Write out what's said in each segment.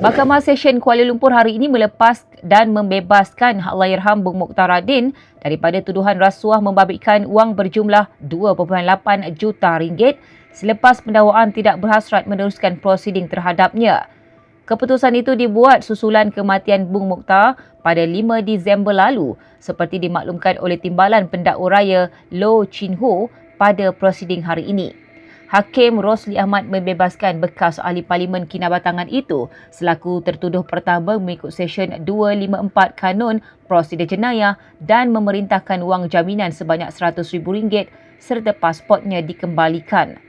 Mahkamah Session Kuala Lumpur hari ini melepas dan membebaskan Allahyarham Bung Mokhtar Radin daripada tuduhan rasuah membabitkan wang berjumlah 2.8 juta ringgit selepas pendakwaan tidak berhasrat meneruskan prosiding terhadapnya. Keputusan itu dibuat susulan kematian Bung Mokhtar pada 5 Disember lalu seperti dimaklumkan oleh Timbalan Pendakwa Raya Low Chin Ho pada prosiding hari ini. Hakim Rosli Ahmad membebaskan bekas ahli parlimen kinabatangan itu selaku tertuduh pertama mengikut Seksyen 254 Kanun Prosedur Jenayah dan memerintahkan wang jaminan sebanyak RM100,000 serta pasportnya dikembalikan.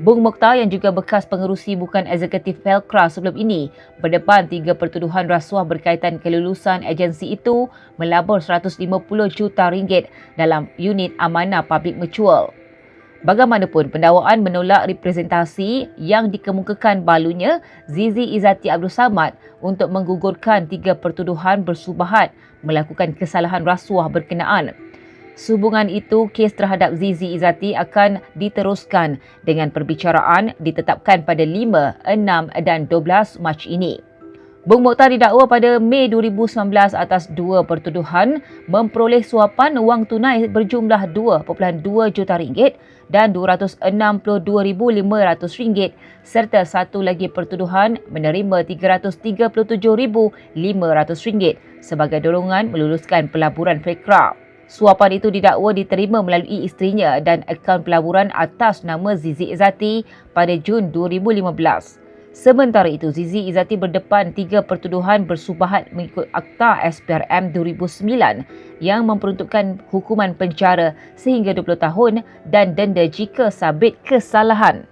Bung Mokhtar yang juga bekas pengerusi bukan eksekutif Pelkra sebelum ini berdepan tiga pertuduhan rasuah berkaitan kelulusan agensi itu melabur 150 juta ringgit dalam unit amanah public mutual. Bagaimanapun, pendakwaan menolak representasi yang dikemukakan balunya Zizi Izati Abdul Samad untuk menggugurkan tiga pertuduhan bersubahat melakukan kesalahan rasuah berkenaan. Sehubungan itu, kes terhadap Zizi Izati akan diteruskan dengan perbicaraan ditetapkan pada 5, 6 dan 12 Mac ini. Bung Mokhtar didakwa pada Mei 2019 atas dua pertuduhan memperoleh suapan wang tunai berjumlah 2.2 juta ringgit dan 262,500 ringgit serta satu lagi pertuduhan menerima 337,500 ringgit sebagai dorongan meluluskan pelaburan Fekra. Suapan itu didakwa diterima melalui isterinya dan akaun pelaburan atas nama Zizi Izzati pada Jun 2015. Sementara itu, Zizi Izzati berdepan tiga pertuduhan bersubahat mengikut Akta SPRM 2009 yang memperuntukkan hukuman penjara sehingga 20 tahun dan denda jika sabit kesalahan.